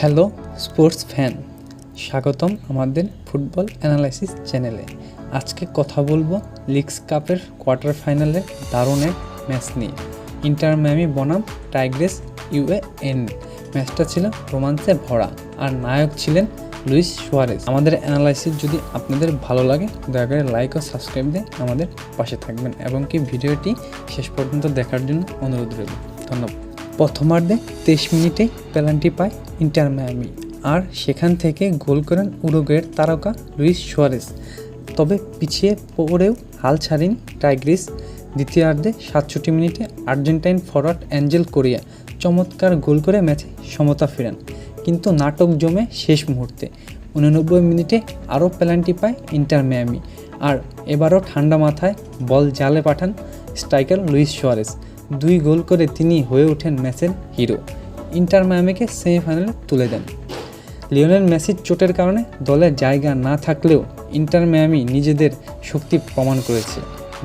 Hello, sports fan. স্বাগতম আমাদের football analysis চ্যানেলে। আজকে কথা বলব লিগস কাপের কোয়ার্টার ফাইনালের দারুণ এক ম্যাচ নিয়ে। ইন্টার ম্যামি বনাম, টাইগ্রেস ইউএএন ম্যাচটা ছিল রোমান্সে ভরা, আর নায়ক ছিলেন লুইস সুয়ারেজ। আমাদের অ্যানালাইসিস যদি আপনাদের ভালো লাগে, দয়া করে লাইক ও সাবস্ক্রাইব দিয়ে আমাদের পাশে থাকবেন এবং কি ভিডিওটি শেষ পর্যন্ত দেখার জন্য অনুরোধ রইল। ধন্যবাদ। প্রথমার্ধে তেইশ মিনিটে পেনাল্টি পায় ইন্টার মায়ামি। আর সেখান থেকে গোল করেন উরুগুয়ের তারকা লুইস সুয়ারেস তবে পিছিয়ে পড়েও হাল ছাড়েনি টাইগ্রিস। দ্বিতীয়ার্ধে সাতষট্টি মিনিটে আর্জেন্টাইন ফরওয়ার্ড অ্যাঞ্জেল কোরিয়া চমৎকার গোল করে ম্যাচে সমতা ফেরান। কিন্তু নাটক জমে শেষ মুহূর্তে। উননব্বই মিনিটে আরও পেনাল্টি পায় ইন্টার মিয়ামি। আর এবারও ঠান্ডা মাথায় বল জালে পাঠান স্ট্রাইকার লুইস সুয়ারেস দুই গোল করে তিনি হয়ে ওঠেন ম্যাচের হিরো। ইন্টার মায়ামিকে সেমিফাইনালে তুলে দেন। লিওনেল মেসির চোটের কারণে দলের জায়গা না থাকলেও ইন্টার মিয়ামি নিজেদের শক্তি প্রমাণ করেছে।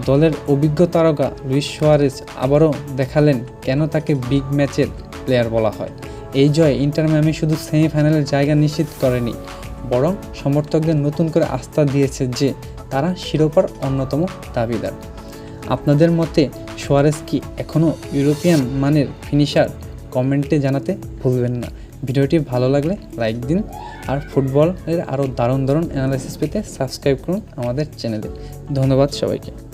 দলের অভিজ্ঞ তারকা লুইস সোয়ারেজ আবারও দেখালেন কেন তাকে বিগ ম্যাচের প্লেয়ার বলা হয়। এই জয় ইন্টার মিয়ামি শুধু সেমিফাইনালের জায়গা নিশ্চিত করেনি, বরং সমর্থকদের নতুন করে আস্থা দিয়েছে যে তারা শিরোপার অন্যতম দাবিদার। আপনাদের মতে সোয়ারেস কি এখনও ইউরোপিয়ান মানের ফিনিশার কমেন্টে জানাতে ভুলবেন না। ভিডিওটি ভালো লাগলে লাইক দিন আর ফুটবলের আরও দারুণ দারুণ অ্যানালাইসিস পেতে সাবস্ক্রাইব করুন আমাদের চ্যানেলে। ধন্যবাদ সবাইকে।